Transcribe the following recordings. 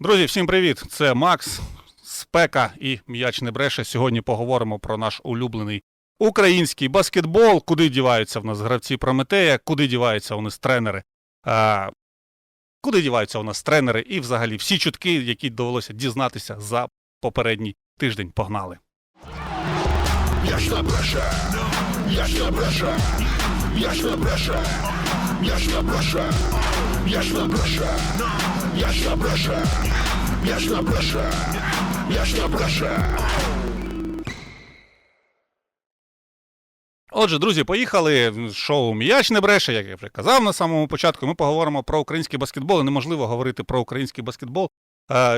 Друзі, всім привіт! Це Макс, Спека і М'яч не бреше. Сьогодні поговоримо про наш улюблений український баскетбол. Куди діваються в нас гравці Прометея, куди діваються у нас тренери. А, куди діваються у нас тренери і взагалі всі чутки, які довелося дізнатися за попередній тиждень. Погнали! Ж не бреше, ж не бреше, ж не бреше, ж не бреше, я ж не бреше, я ж не бреше, я ж не бреше, я не бреше. Отже, друзі, поїхали. Шоу М'яч не бреше, як я вже казав на самому початку. Ми поговоримо про український баскетбол. Неможливо говорити про український баскетбол,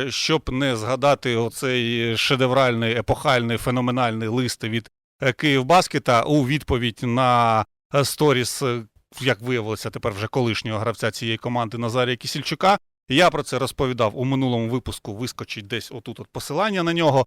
щоб не згадати оцей шедевральний, епохальний, феноменальний лист від е, Київбаскета у відповідь на е, сторіс, е, як виявилося, тепер вже колишнього гравця цієї команди Назарія Кісільчука. Я про це розповідав у минулому випуску. Вискочить десь отут от посилання на нього.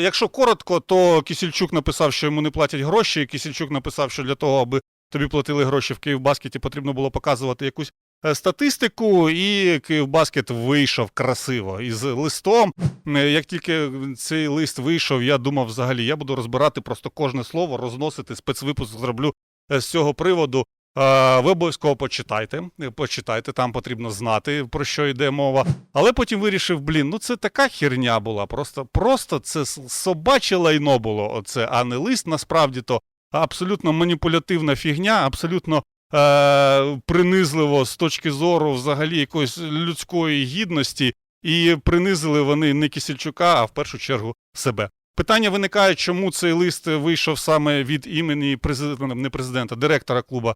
Якщо коротко, то Кісільчук написав, що йому не платять гроші. Кісільчук написав, що для того, аби тобі платили гроші в Київбаскеті, потрібно було показувати якусь е, статистику, і Київбаскет вийшов красиво із листом. Е, Як тільки цей лист вийшов, я думав, взагалі, я буду розбирати просто кожне слово, розносити спецвипуск зроблю е, з цього приводу. Е, Ви обов'язково почитайте. Почитайте, там потрібно знати, про що йде мова. Але потім вирішив, блін, ну це така херня була. Просто, просто це собаче лайно було, оце, а не лист. Насправді то абсолютно маніпулятивна фігня, абсолютно е, принизливо з точки зору взагалі якоїсь людської гідності. І принизили вони не Кісільчука, а в першу чергу себе. Питання виникає, чому цей лист вийшов саме від імені президента, не президента, директора клуба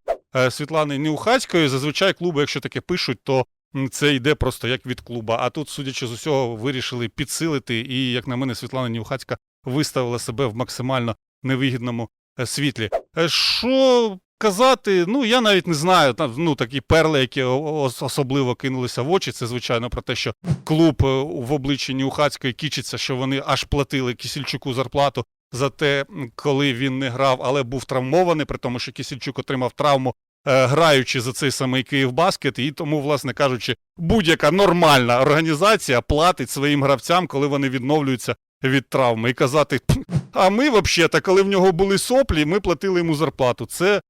Світлани Неухацької. Зазвичай клуби, якщо таке пишуть, то це йде просто як від клуба. А тут, судячи з усього, вирішили підсилити. І, як на мене, Світлана Неухацька виставила себе в максимально невигідному е, світлі. Е, Що казати? Ну я навіть не знаю. Ну такі перли, які особливо кинулися в очі. Це звичайно про те, що клуб е, в обличчі Неухацької кічиться, що вони аж платили Кісільчуку зарплату за те, коли він не грав, але був травмований, при тому, що Кісільчук отримав травму. Е, Граючи за цей самий Київбаскет, і тому, власне кажучи, будь-яка нормальна організація платить своїм гравцям, коли вони відновлюються від травми, і казати: а ми, взагалі, коли в нього були соплі, ми платили йому зарплату. Це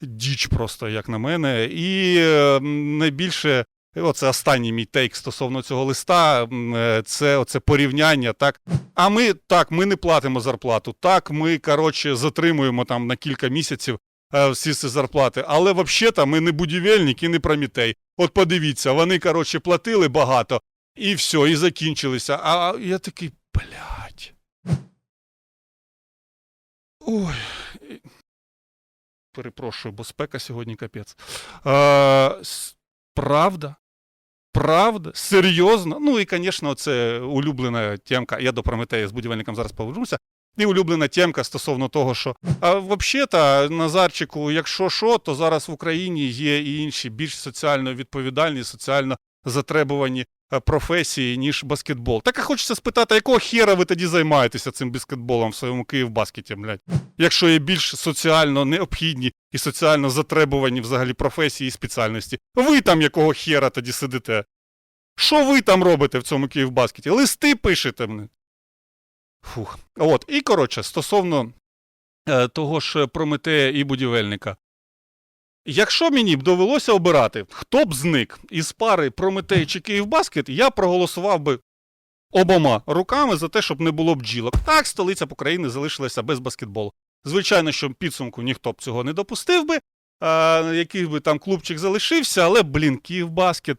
діч просто, як на мене. І е, найбільше, оце останній мій тейк стосовно цього листа, е, це оце порівняння. Так, а ми так, ми не платимо зарплату. Так, ми коротше затримуємо там на кілька місяців. Е, Всі ці зарплати, але взагалі ми не будівельник і не Промітей. От подивіться, вони коротше платили багато, і все, і закінчилися. А я такий, блядь. Ой. Перепрошую, бо спека сьогодні капець. Е, правда? Правда? Серйозно? Ну і, звісно, це улюблена темка. Я до Прометея з будівельником зараз повернуся. І улюблена темка стосовно того, що а взагалі-то, Назарчику, якщо що, то зараз в Україні є і інші більш соціально відповідальні, соціально затребувані е, професії, ніж баскетбол. Так а хочеться спитати, якого хера ви тоді займаєтеся цим баскетболом в своєму Київбаскеті, блядь? Якщо є більш соціально необхідні і соціально затребувані взагалі професії і спеціальності. Ви там якого хера тоді сидите? Що ви там робите в цьому Київбаскеті? Листи пишете мене. Фух. От, і коротше, стосовно е, того ж Прометея і будівельника. Якщо мені б довелося обирати, хто б зник із пари Прометей чи Київбаскет, я проголосував би обома руками за те, щоб не було бджілок. Так, столиця України залишилася без баскетболу. Звичайно, що підсумку ніхто б цього не допустив би, а, який би там клубчик залишився, але, блін, Київбаскет.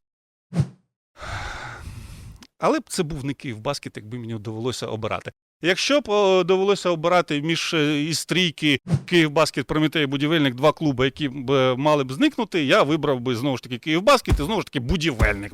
Але б це був не Київбаскет, якби мені довелося обирати. Якщо б довелося обирати між е, із трійки Київбаскет, Прометей будівельник два клуби, які б е, мали б зникнути, я вибрав би знову ж таки Київбаскет і знову ж таки будівельник.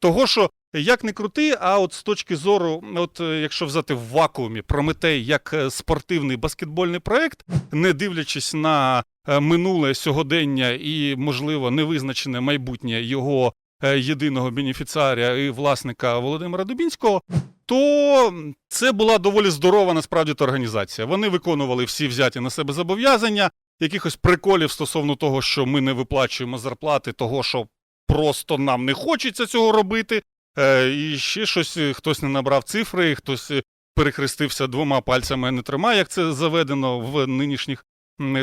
Того, що як не крути, а от з точки зору, от е, якщо взяти в вакуумі Прометей як спортивний баскетбольний проект, не дивлячись на минуле сьогодення і, можливо, невизначене майбутнє його єдиного бенефіціарія і власника Володимира Дубінського, то це була доволі здорова насправді та організація. Вони виконували всі взяті на себе зобов'язання, якихось приколів стосовно того, що ми не виплачуємо зарплати, того, що просто нам не хочеться цього робити. Е, і ще щось, е, хтось не набрав цифри, хтось е, перехрестився двома пальцями, не трьома, як це заведено в нинішніх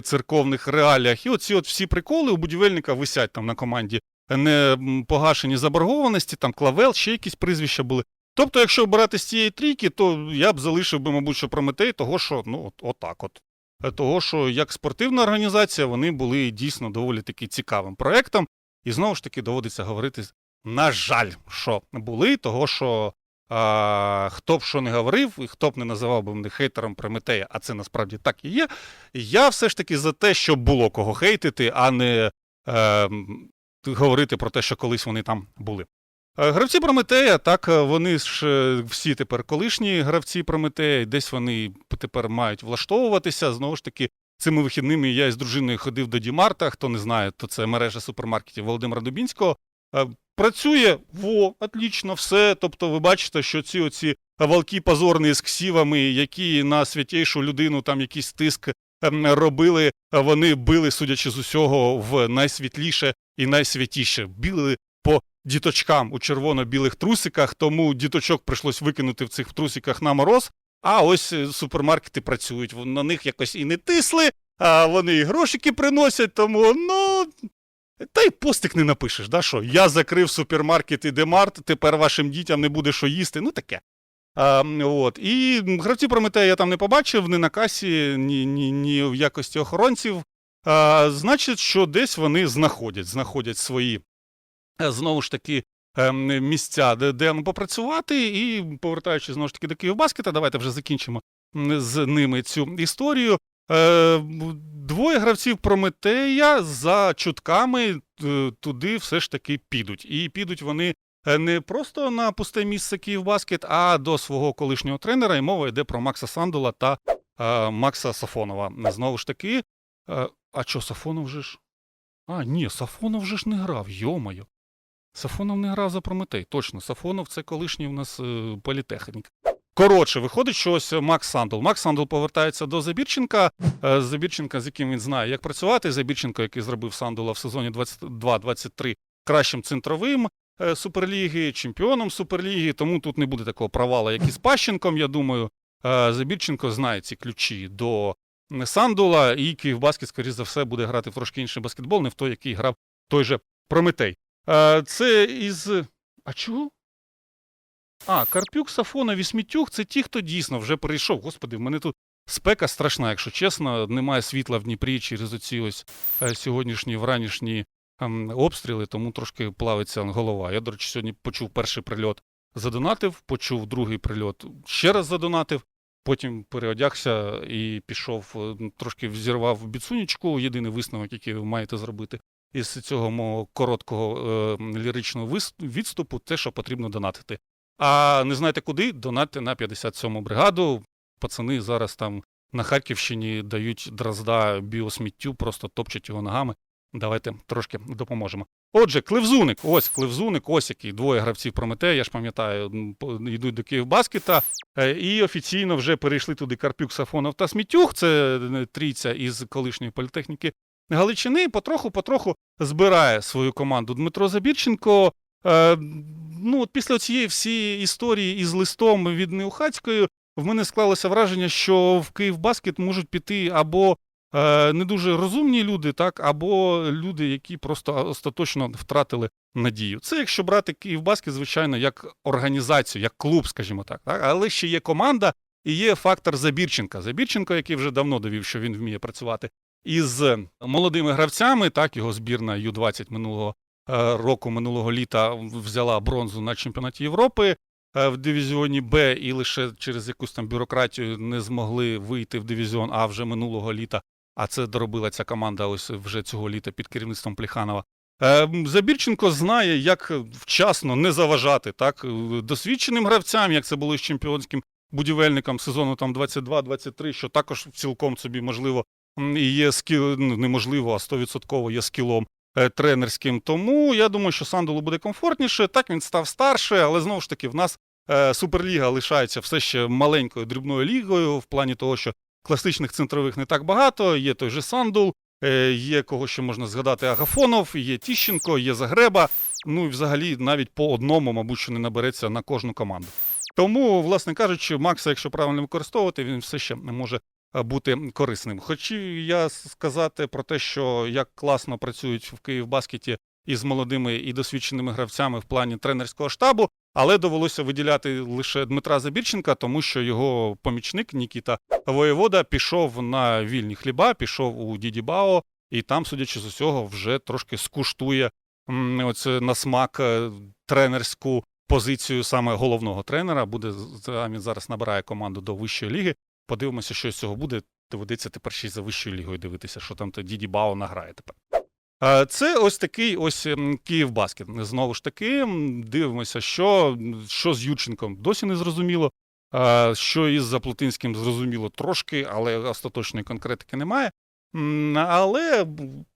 церковних реаліях. І оці от всі приколи у будівельника висять там на команді. Не погашені заборгованості, там клавел, ще якісь прізвища були. Тобто, якщо обирати з цієї трійки, то я б залишив би, мабуть, що Прометей, того, що ну, от, отак от. Е, Того, що як спортивна організація, вони були дійсно доволі таки цікавим проектом. І знову ж таки доводиться говорити, на жаль, що були, того, що а, хто б що не говорив, і хто б не називав би мене хейтером Прометея, а це насправді так і є. Я все ж таки за те, щоб було кого хейтити, а не е, говорити про те, що колись вони там були. Е, Гравці Прометея, так, е, вони ж е, всі тепер колишні гравці Прометея, десь вони тепер мають влаштовуватися. Знову ж таки, цими вихідними я із дружиною ходив до Дімарта. Хто не знає, то це мережа супермаркетів Володимира Дубінського. Працює, во, отлічно, все. Тобто, ви бачите, що ці оці валки позорні з ксівами, які на святейшу людину там якийсь тиск ем, робили, вони били, судячи з усього, в найсвітліше і найсвятіше. Били діточкам у червоно-білих трусиках, тому діточок прийшлось викинути в цих трусиках на мороз. А ось е, супермаркети працюють. На них якось і не тисли, а вони і грошики приносять, тому ну. Та й постик не напишеш, да, що я закрив супермаркет і демарт, тепер вашим дітям не буде що їсти. Ну таке. А, от. І гравці Прометея я там не побачив ні на касі, ні, ні, ні в якості охоронців. А, значить, що десь вони знаходять, знаходять свої знову ж таки ем, місця, де, де ну, попрацювати. І повертаючись знову ж таки до Київбаскета, давайте вже закінчимо з ними цю історію. Е, Двоє гравців Прометея за чутками е, туди все ж таки підуть. І підуть вони е, не просто на пусте місце Київбаскет, а до свого колишнього тренера. І мова йде про Макса Сандула та е, Макса Сафонова. Знову ж таки, е, а що, Сафонов же ж? А, ні, Сафонов же ж не грав, йомаю. Сафонов не грав за Прометей. Точно, Сафонов це колишній у нас е, політехнік. Коротше, виходить, що ось Макс Сандул. Макс Сандул повертається до Забірченка. Е, Забірченка, з яким він знає, як працювати. Забірченко, який зробив Сандула в сезоні 22-23 кращим центровим е, Суперліги, чемпіоном Суперліги. Тому тут не буде такого провала, як і з Пащенком. Я думаю, Е, Забірченко знає ці ключі до Сандула, і Київбаскет, скоріш за все, буде грати в трошки інший баскетбол, не в той, який грав той же Прометей. Е, Це із. А чого? А, Карпюк, Сафонов і Смітюк це ті, хто дійсно вже перейшов. Господи, в мене тут спека страшна, якщо чесно. Немає світла в Дніпрі через оці ось е, сьогоднішні вранішні ем, обстріли, тому трошки плавиться голова. Я, до речі, сьогодні почув перший прильот, задонатив, почув другий прильот, ще раз задонатив. Потім переодягся і пішов, е, трошки взірвав біцунічку. Єдиний висновок, який ви маєте зробити із цього мого короткого е, ліричного відступу, те, що потрібно донатити. А не знаєте куди? Донатьте на 57-му бригаду. Пацани зараз там на Харківщині дають дразда біосміттю, просто топчуть його ногами. Давайте трошки допоможемо. Отже, Кливзуник, ось Кливзуник, ось який двоє гравців Прометея, я ж пам'ятаю, йдуть до Київбаскета. Е, І офіційно вже перейшли туди Карпюк, Сафонов та Смітюх. Це е, трійця із колишньої політехніки Галичини. Потроху-потроху збирає свою команду Дмитро Забірченко. Е, ну, от після цієї всієї історії із листом від Неухацької в мене склалося враження, що в Київбаскет можуть піти або е, не дуже розумні люди, так, або люди, які просто остаточно втратили надію. Це якщо брати Київбаскет, звичайно, як організацію, як клуб, скажімо так, так. Але ще є команда і є фактор Забірченка. Забірченко, який вже давно довів, що він вміє працювати із молодими гравцями, так, його збірна Ю-20 минулого е, року, минулого літа взяла бронзу на чемпіонаті Європи е, в дивізіоні Б і лише через якусь там бюрократію не змогли вийти в дивізіон А вже минулого літа. А це доробила ця команда ось вже цього літа під керівництвом Пліханова. Е, Забірченко знає, як вчасно не заважати так досвідченим гравцям, як це було з чемпіонським будівельником сезону там 22-23, що також цілком собі можливо і є скіл, ну, неможливо, а 100% є скілом е, тренерським. Тому я думаю, що Сандулу буде комфортніше. Так він став старше, але знову ж таки в нас е, Суперліга лишається все ще маленькою дрібною лігою в плані того, що класичних центрових не так багато. Є той же Сандул, Е, Є кого ще можна згадати Агафонов, є Тіщенко, є Загреба. Ну і взагалі навіть по одному, мабуть, що не набереться на кожну команду. Тому, власне кажучи, Макса, якщо правильно використовувати, він все ще може е, бути корисним. Хочу я сказати про те, що як класно працюють в Київбаскеті із молодими і досвідченими гравцями в плані тренерського штабу, але довелося виділяти лише Дмитра Забірченка, тому що його помічник Нікіта Воєвода пішов на вільні хліба, пішов у Дідібао, і там, судячи з усього, вже трошки скуштує оце на смак е, тренерську позицію саме головного тренера. Буде він зараз набирає команду до вищої ліги. Подивимося, що з цього буде. Доведеться тепер ще й за вищою лігою дивитися, що там Діді Бао награє тепер. Це ось такий ось ем, Київбаскет. Знову ж таки, дивимося, що, що з Юченком досі не зрозуміло. Що із Заплутинським зрозуміло трошки, але остаточної конкретики немає. Але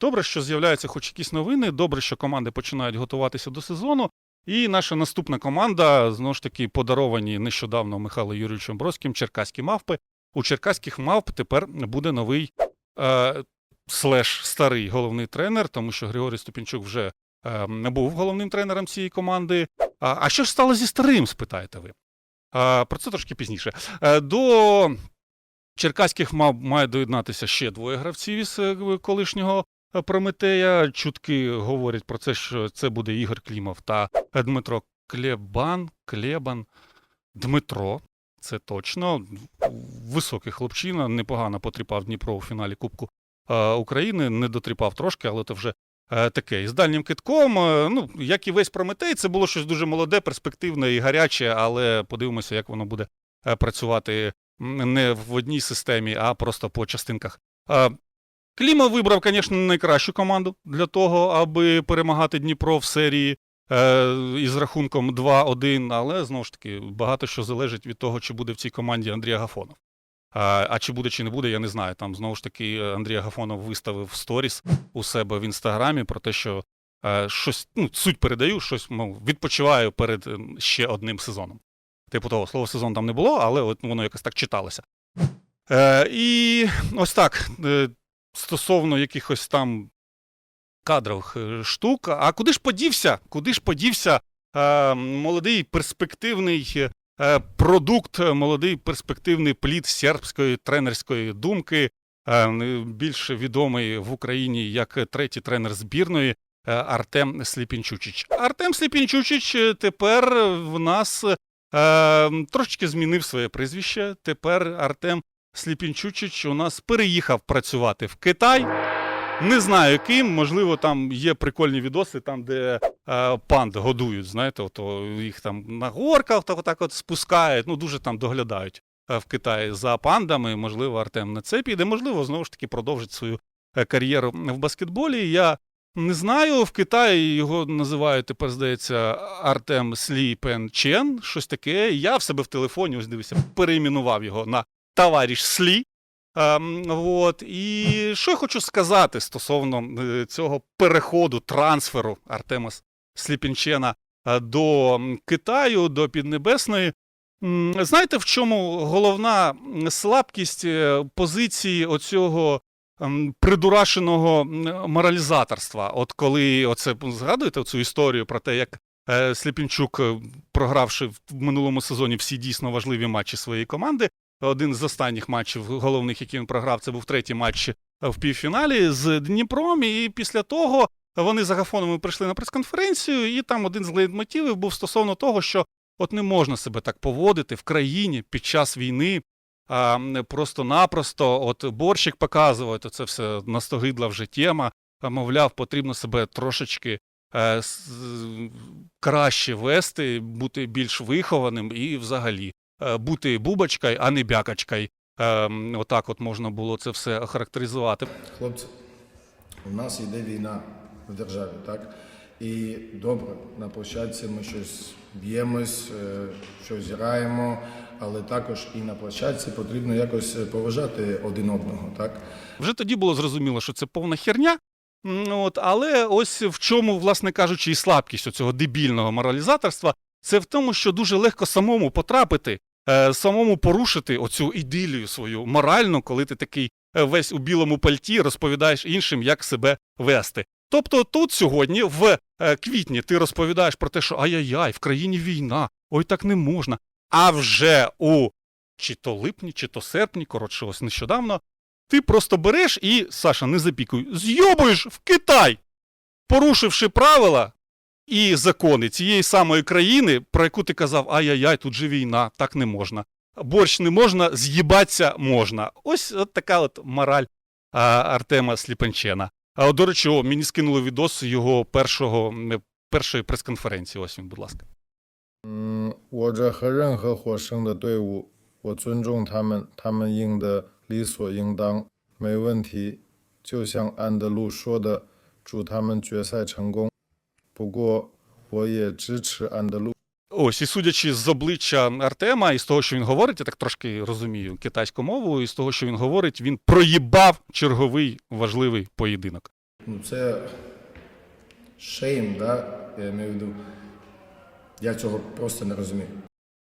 добре, що з'являються хоч якісь новини. Добре, що команди починають готуватися до сезону. І наша наступна команда, знову ж таки, подаровані нещодавно Михайлом Юрійовичем Бродським черкаські мавпи. У черкаських мавп тепер буде новий е, слеш старий головний тренер, тому що Григорій Ступінчук вже е, не був головним тренером цієї команди. А, а що ж стало зі старим, спитаєте ви? А, про це трошки пізніше. Е, до черкаських мав має доєднатися ще двоє гравців із е, колишнього е, Прометея. Чутки говорять про це, що це буде Ігор Клімов та Дмитро Клебан. Клебан. Дмитро. Це точно. Високий хлопчина, непогано потріпав Дніпро у фіналі Кубку е, України. Не дотріпав трошки, але це вже е, таке. І з дальнім китком, е, ну, як і весь Прометей, це було щось дуже молоде, перспективне і гаряче, але подивимося, як воно буде працювати не в одній системі, а просто по частинках. Кліма вибрав, звісно, найкращу команду для того, аби перемагати Дніпро в серії із рахунком 2-1, але знову ж таки багато що залежить від того, чи буде в цій команді Андрій Агафонов. А, а чи буде, чи не буде, я не знаю. Там знову ж таки Андрій Агафонов виставив сторіс у себе в інстаграмі про те, що е, щось, ну, суть передаю, щось мов, відпочиваю перед е, ще одним сезоном. Типу того, слова сезон там не було, але от воно якось так читалося. Е, і ось так. Е, стосовно якихось там кадрових е, штук. А куди ж подівся? Куди ж подівся е, молодий перспективний е, продукт, е, молодий перспективний плід сербської тренерської думки, е, більш відомий в Україні як третій тренер збірної е, Артем Сліпінчучич. Артем Сліпінчучич е, тепер в нас е, трошечки змінив своє прізвище. Тепер Артем Сліпінчучич у нас переїхав працювати в Китай. Не знаю ким, можливо, там є прикольні відоси, там, де е, панд годують, знаєте, ото їх там на горках так, так от спускають, ну дуже там доглядають е, в Китаї за пандами. Можливо, Артем на це піде, можливо, знову ж таки продовжить свою е, кар'єру в баскетболі. Я не знаю, в Китаї його називають тепер, здається, Артем Слі Пен Чен, щось таке. Я в себе в телефоні, ось дивися, переіменував його на товариш Слі. Ем. І що я хочу сказати стосовно е, цього переходу, трансферу Артема Сліпінчена е, до Китаю, до Піднебесної. Знаєте, в чому головна слабкість е, позиції оцього придурашеного моралізаторства? От коли оце згадуєте цю історію про те, як Сліпінчук, програвши в минулому сезоні всі дійсно важливі матчі своєї команди, один з останніх матчів головних, які він програв, це був третій матч в півфіналі з Дніпром. І після того вони з Агафоновими прийшли на прес-конференцію, і там один з лейтмотивів був стосовно того, що от не можна себе так поводити в країні під час війни. А, просто-напросто, от борщик показував, то це все настогидла вже тема. Мовляв, потрібно себе трошечки е, краще вести, бути більш вихованим і взагалі е, бути бубочкою, а не бякачкою. Е, Отак от можна було це все охарактеризувати. Хлопці, у нас йде війна в державі, так? І добре, на площадці ми щось б'ємось, е, щось граємо, але також і на площадці потрібно якось поважати один одного, так? Вже тоді було зрозуміло, що це повна херня. От, але ось в чому, власне кажучи, і слабкість цього дебільного моралізаторства, це в тому, що дуже легко самому потрапити, е, самому порушити оцю ідилію свою моральну, коли ти такий е, весь у білому пальті, розповідаєш іншим, як себе вести. Тобто тут сьогодні, в е, квітні, ти розповідаєш про те, що ай-яй-яй, в країні війна, ой, так не можна. А вже у чи то липні, чи то серпні, коротше, ось нещодавно, ти просто береш і, Саша, не запікуй, зйобуєш в Китай, порушивши правила і закони цієї самої країни, про яку ти казав, ай-яй-яй, тут же війна, так не можна. Борщ не можна, з'їбатися можна. Ось от така от мораль а, Артема Сліпенчена. А от, до речі, о, мені скинули відос його першого, м, першої прес-конференції. Ось він, будь ласка.嗯，我这和任何获胜的队伍，我尊重他们，他们应的理所应当，没问题。就像安德鲁说的，祝他们决赛成功。 Ось, і судячи з обличчя Артема, і з того, що він говорить, я так трошки розумію китайську мову, і з того, що він говорить, він проїбав черговий важливий поєдинок. Ну, це шейм, да? Я маю в виду. Я цього просто не розумію.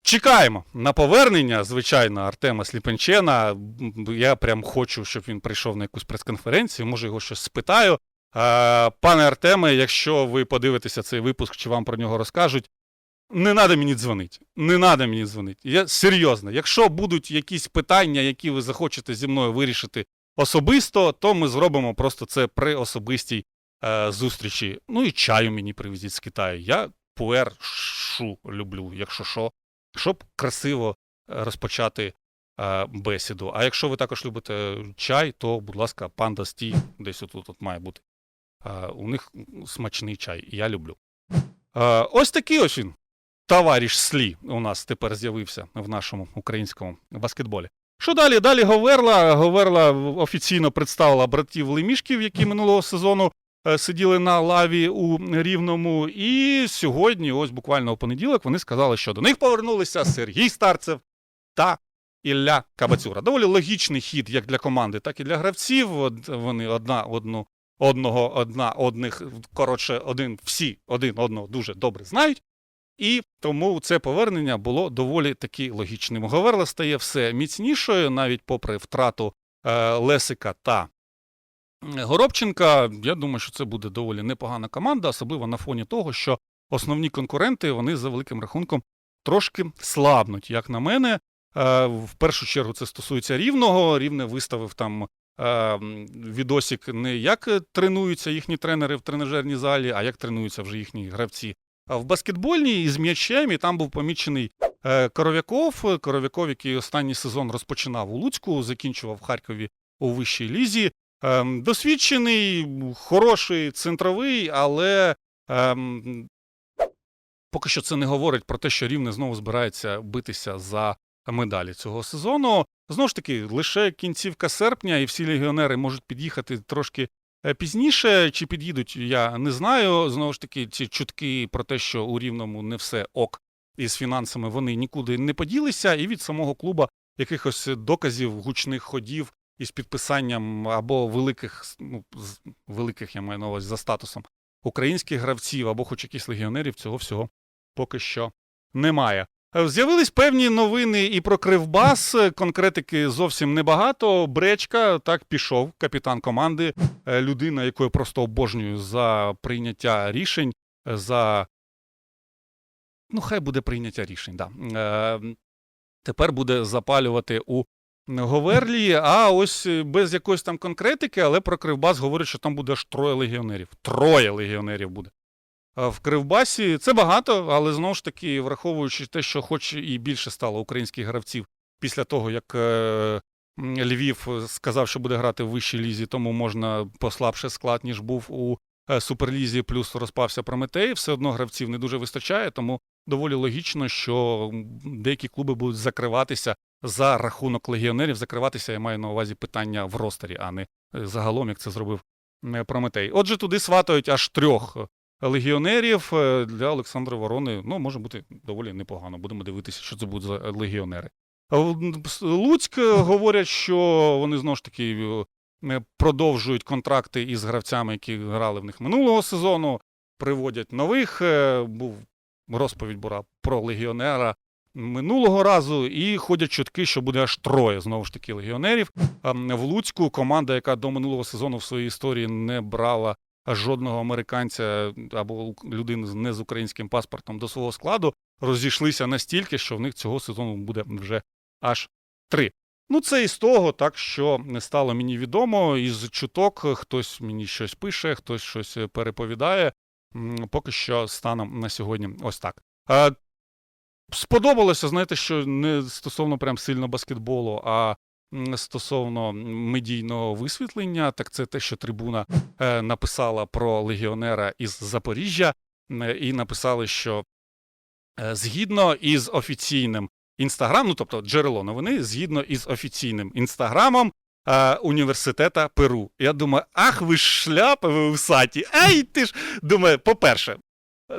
Чекаємо на повернення, звичайно, Артема Сліпенчена. Я прям хочу, щоб він прийшов на якусь прес-конференцію, може його щось спитаю. Е, Пане Артеме, якщо ви подивитеся цей випуск, чи вам про нього розкажуть, не треба мені дзвонити. Не треба мені дзвонити. Я серйозно, якщо будуть якісь питання, які ви захочете зі мною вирішити особисто, то ми зробимо просто це при особистій е, зустрічі. Ну і чаю мені привезіть з Китаю. Я пуер шу люблю, якщо що щоб красиво е, розпочати е, бесіду. А якщо ви також любите чай, то, будь ласка, панда стій десь отут от має бути. Е, у них смачний чай, я люблю. Е, ось такий ось він. Товариш Слі у нас тепер з'явився в нашому українському баскетболі. Що далі? Далі Говерла. Говерла офіційно представила братів Лемішків, які минулого сезону е, сиділи на лаві у Рівному. І сьогодні, ось буквально у понеділок, вони сказали, що до них повернулися Сергій Старцев та Ілля Кабацюра. Доволі логічний хід як для команди, так і для гравців. Вони одна одну, одного, одна одних, коротше, один, всі один одного дуже добре знають. І тому це повернення було доволі таки логічним. Говерла стає все міцнішою, навіть попри втрату е, Лесика та Горобченка. Я думаю, що це буде доволі непогана команда, особливо на фоні того, що основні конкуренти вони за великим рахунком трошки слабнуть. Як на мене, Е, в першу чергу це стосується рівного. Рівне виставив там е, відосик не як тренуються їхні тренери в тренажерній залі, а як тренуються вже їхні гравці. А в баскетбольній із м'ячем і там був помічений е, Коров'яков. Коров'яков, який останній сезон розпочинав у Луцьку, закінчував в Харкові у вищій лізі. Ем, Досвідчений, хороший центровий, але ем, поки що це не говорить про те, що рівне знову збирається битися за медалі цього сезону. Знову ж таки, лише кінцівка серпня, і всі легіонери можуть під'їхати трошки е, пізніше. Чи під'їдуть, я не знаю. Знову ж таки, ці чутки про те, що у рівному не все ок із фінансами, вони нікуди не поділися, і від самого клуба якихось доказів гучних ходів із підписанням або великих, ну, великих я маю на увазі за статусом українських гравців, або хоч якихось легіонерів, цього всього поки що немає. Е, З'явились певні новини і про Кривбас. Е, Конкретики зовсім небагато. Бречка так пішов, капітан команди, е, людина, яку я просто обожнюю за прийняття рішень, за. Ну, хай буде прийняття рішень, да. Е, Тепер буде запалювати у Говерлі, а ось без якоїсь там конкретики, але про Кривбас говорять, що там буде аж троє легіонерів. Троє легіонерів буде. В Кривбасі це багато, але знову ж таки, враховуючи те, що хоч і більше стало українських гравців після того, як е, Львів сказав, що буде грати в вищій лізі, тому можна послабше склад, ніж був у е, Суперлізі, плюс розпався Прометей. Все одно гравців не дуже вистачає, тому доволі логічно, що деякі клуби будуть закриватися за рахунок легіонерів. Закриватися я маю на увазі питання в ростері, а не е, загалом, як це зробив Прометей. Отже, туди сватають аж трьох легіонерів е, для Олександра Ворони. Ну, може бути доволі непогано. Будемо дивитися, що це будуть за легіонери. Луцьк е, говорять, що вони знову ж таки е, продовжують контракти із гравцями, які грали в них минулого сезону, приводять нових. Був розповідь була про легіонера минулого разу, і ходять чутки, що буде аж троє знову ж таки легіонерів. В Луцьку команда, яка до минулого сезону в своїй історії не брала жодного американця або людини не з українським паспортом до свого складу, розійшлися настільки, що в них цього сезону буде вже аж три. Ну, це із того, так що не стало мені відомо. Із чуток хтось мені щось пише, хтось щось е, переповідає. Поки що станом на сьогодні ось так. Сподобалося, знаєте, що не стосовно прям сильно баскетболу, а стосовно медійного висвітлення, так це те, що трибуна е, написала про легіонера із Запоріжжя, і написали, що е, згідно із офіційним інстаграм, ну тобто джерело новини, згідно із офіційним інстаграмом е, університета Перу. Я думаю, ах, ви ж шляпи, ви усаті. Ей, ти ж. Думаю, по-перше,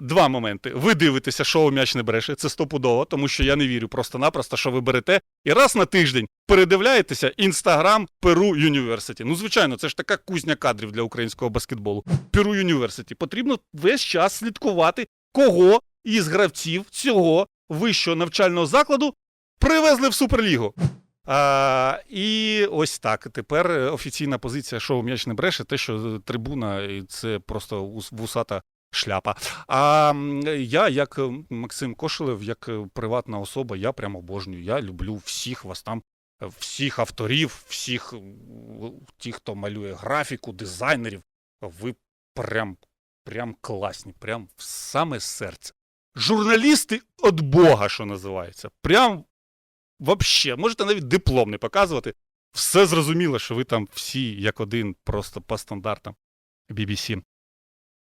два моменти. Ви дивитеся, шоу м'яч не бреше, це стопудово, тому що я не вірю просто-напросто, що ви берете і раз на тиждень передивляєтеся інстаграм Перу Юніверситі. Ну, звичайно, це ж така кузня кадрів для українського баскетболу. Перу Юніверситі. Потрібно весь час слідкувати, кого із гравців цього вищого навчального закладу привезли в Суперлігу. А, і ось так. Тепер офіційна позиція шоу м'яч не бреше, те, що трибуна і це просто вусата шляпа. А я, як е, Максим Кошелев, як е, приватна особа, я прямо обожнюю. Я люблю всіх вас там, е, всіх авторів, всіх тих, хто малює графіку, дизайнерів. Ви прям, прям класні, прям в саме серце. Журналісти від Бога, що називається. Прям вообще, можете навіть диплом не показувати. Все зрозуміло, що ви там всі як один, просто по стандартам BBC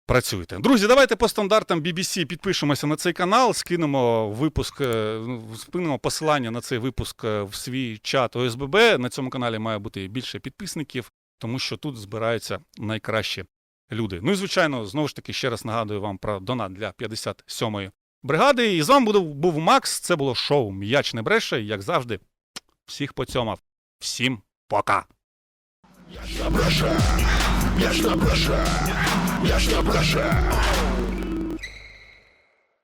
працюєте. Друзі, давайте по стандартам BBC підпишемося на цей канал, скинемо випуск, е, ну, скинемо посилання на цей випуск е, в свій чат ОСББ. На цьому каналі має бути більше підписників, тому що тут збираються найкращі люди. Ну і звичайно, знову ж таки, ще раз нагадую вам про донат для 57-ї бригади. І з вами був, був Макс. Це було шоу М'яч не бреше. Як завжди, всіх поцьомав. Всім пока! М'яч не бреше, м'яч не бреше, м'яч не бреше,